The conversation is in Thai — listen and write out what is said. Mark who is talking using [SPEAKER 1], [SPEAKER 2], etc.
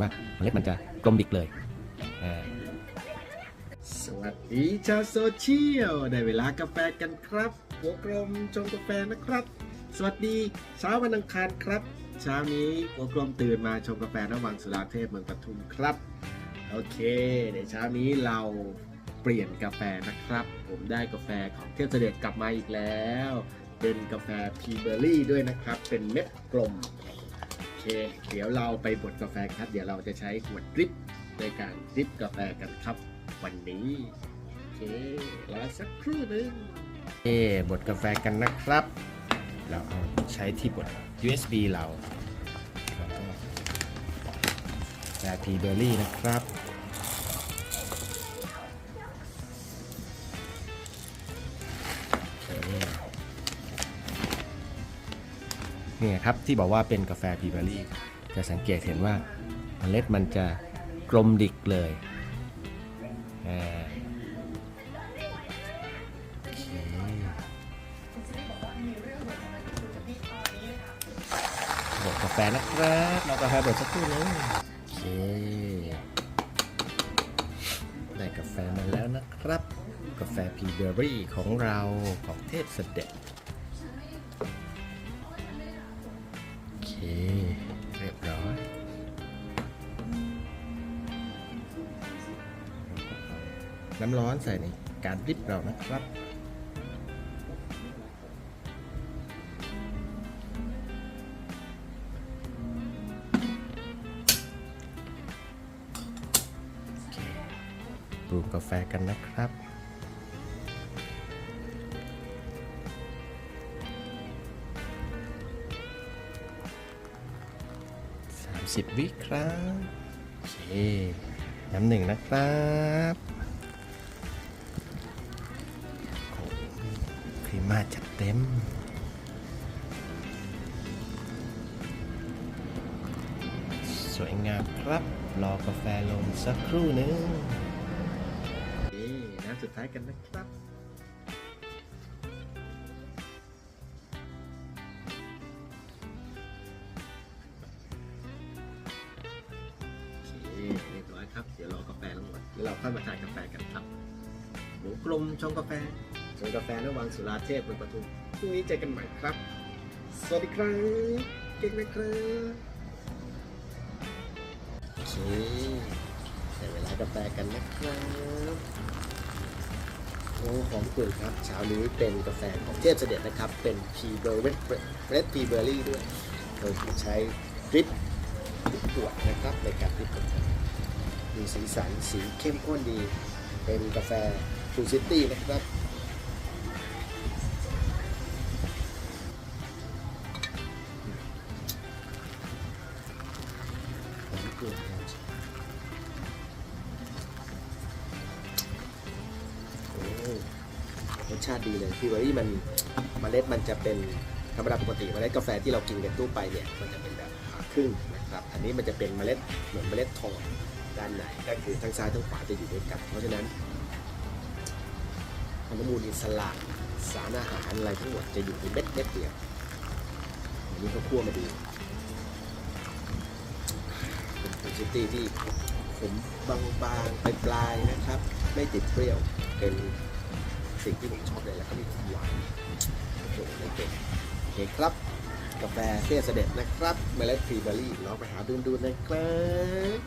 [SPEAKER 1] ว่าเมล็ดมันจะกลมดิกเลย
[SPEAKER 2] สวัสดีชาวโซเชียล ได้เวลากาแฟกันครับ หัวกลมชงกาแฟนะครับ สวัสดีเช้าวันอังคารครับ เช้านี้หัวกลมตื่นมาชงกาแฟระหว่างสุราเทพเมืองปทุมครับ โอเค ในเช้านี้เราเปลี่ยนกาแฟนะครับ ผมได้กาแฟของเทพเสด็จกลับมาอีกแล้ว เป็นกาแฟพีเบอร์รี่ด้วยนะครับ เป็นเม็ดกลม เค เดี๋ยวเราไปบดกาแฟครับ เดี๋ยวเราจะใช้ขวดดริปในการดริปกาแฟกันครับ วันนี้โอเครอสักครู่หนึง
[SPEAKER 1] เอบดกาแฟกันนะครับ เราเอาใช้ที่บด USB เราแล้วก็แบบพีเบอร์รี่นะครับ เนี่ยครับที่บอกว่าเป็นกาแฟพีเบอรี่จะสังเกตเห็นว่าเมล็ดมันจะกลมดิกเลยอ่าโอเคบดกาแฟนะครับรอกาแฟบดสักครู่นึงโอเคได้กาแฟมาแล้วนะครับ กาแฟพีเบอรี่ของเราของเทพเสด็จ น้ำร้อนใส่ในการริปเรานะครับปรุงกาแฟกันนะครับ30วิครับโอเคน้ำหนึ่งนะครับ ครีมาจัดเต็มสวยงามครับ รอกาแฟลงสักครู่นึง
[SPEAKER 2] นี่น้ำสุดท้ายกันนะครับเครับ เดี๋ยวรอกาแฟลงหมดแล้วเราค่อยมาทานกาแฟกันครับหมูกลมชงกาแฟ ชงกาแฟระหวังสุราเทพเมืองปทุมพรุ่งนี้เจอกันใหม่ครับ สวัสดีครับเก่งนะครับโอเคได้เวลากาแฟกันนะครับโอ้ของคุณครับเช้านี้เป็นกาแฟของเทพเสด็จนะครับ เป็นพีเบอร์เรดเรดพีเบอร์รี่ด้วยโดยใช้ดริปดริปขวดนะครับในการดริปมีสีสันสีเข้มข้นดี เป็นกาแฟฟูซิตี้นะครับ สชาติดีเลยพี่เบอรี่มันเมล็ดมันจะเป็นธรรมดาปกติเมล็ดกาแฟที่เรากินกันทั่วไปเนี่ยมันจะเป็นแบบผ่าครึ่งนะครับอันนี้มันจะเป็นเมล็ดเหมือนเมล็ดทองด้านในก็คือทั้งซ้ายทั้งขวาจะอยู่ด้วยกัน เพราะฉะนั้นอนุมูลอิสระสารอาหารอะไรทั้งหมดจะอยู่ในเม็ดเม็ดเดียวอันนี้เขาคั่วมาดีเป็นฟูซิตี้ที่ผมบางๆปลายๆนะครับ ไม่ติดเปรี้ยวเป็น สิ่งที่ผมชอบเลยแล้วก็มีความหวานโอ้โหเก่งโอเคครับกาแฟเทศเสด็จนะครับเมล็ดฟรีเบอร์รี่ลองไปหาดูดูนะครับ